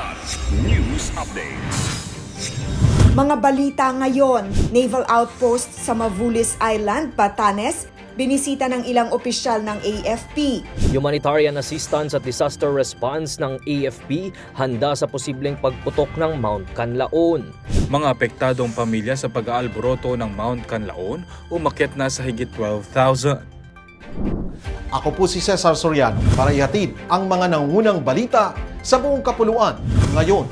Kilat News Updates. Mga balita ngayon, naval outpost sa Mavulis Island, Batanes, binisita ng ilang opisyal ng AFP. Humanitarian Assistance at Disaster Response ng AFP handa sa posibleng pagputok ng Mount Canlaon. Mga apektadong pamilya sa pag-aalboroto ng Mount Canlaon umakyat na sa higit 12,000. Ako po si Cesar Soriano para ihatid ang mga nangunang balita sa buong kapuluan ngayon.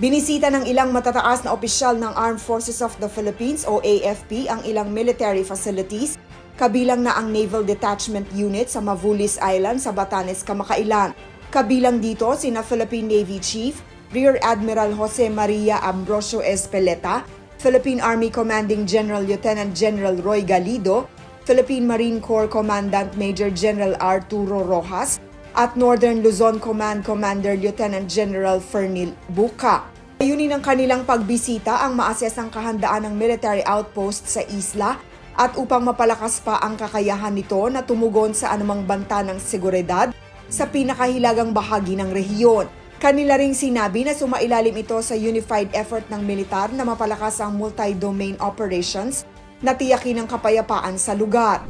Binisita ng ilang matataas na opisyal ng Armed Forces of the Philippines o AFP ang ilang military facilities, kabilang na ang Naval Detachment Unit sa Mavulis Island sa Batanes, Kamakailan. Kabilang dito sina Philippine Navy Chief Rear Admiral Jose Maria Ambrosio Espeleta, Philippine Army Commanding General Lieutenant General Roy Galido, Philippine Marine Corps Commandant Major General Arturo Rojas, at Northern Luzon Command Commander Lieutenant General Fernil Buka. Ayunin ng kanilang pagbisita ang maases ang kahandaan ng military outpost sa isla at upang mapalakas pa ang kakayahan nito na tumugon sa anumang banta ng seguridad sa pinakahilagang bahagi ng rehiyon. Kanila ring sinabi na sumailalim ito sa unified effort ng militar na mapalakas ang multi-domain operations na tiyakin ang kapayapaan sa lugar.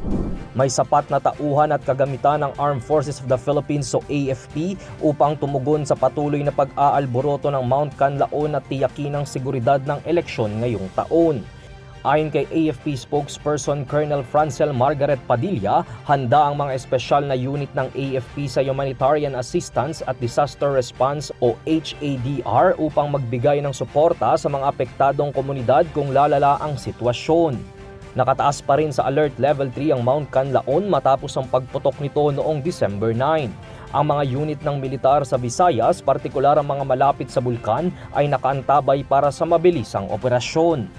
May sapat na tauhan at kagamitan ng Armed Forces of the Philippines o AFP upang tumugon sa patuloy na pag-aalboroto ng Mount Canlaon at tiyakin ang seguridad ng eleksyon ngayong taon. Ayon kay AFP spokesperson Colonel Francel Margaret Padilla, handa ang mga espesyal na unit ng AFP sa Humanitarian Assistance at Disaster Response o HADR upang magbigay ng suporta sa mga apektadong komunidad kung lalala ang sitwasyon. Nakataas pa rin sa Alert Level 3 ang Mount Canlaon matapos ang pagputok nito noong December 9. Ang mga unit ng militar sa Visayas, partikular ang mga malapit sa bulkan, ay nakaantabay para sa mabilisang operasyon.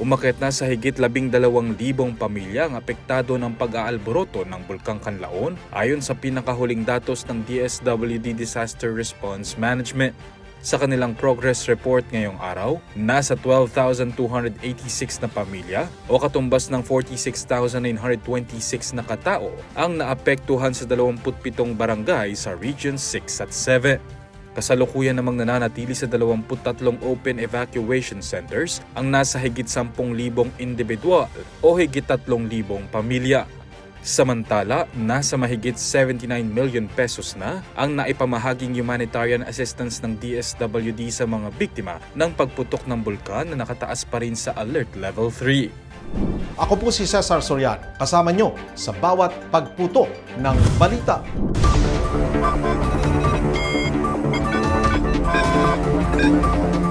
Umakyat na sa higit 12,000 pamilya ang apektado ng pag-aalboroto ng Bulkang Canlaon ayon sa pinakahuling datos ng DSWD Disaster Response Management. Sa kanilang progress report ngayong araw, nasa 12,286 na pamilya o katumbas ng 46,926 na katao ang naapektuhan sa 27 barangay sa Region 6 at 7. Kasalukuyan namang nananatili sa 23 open evacuation centers ang nasa higit 10,000 individual o higit 3,000 pamilya. Samantala, nasa mahigit 79 million pesos na ang naipamahaging humanitarian assistance ng DSWD sa mga biktima ng pagputok ng bulkan na nakataas pa rin sa Alert Level 3. Ako po si Cesar Sorian, kasama nyo sa bawat pagputo ng balita. Thank you.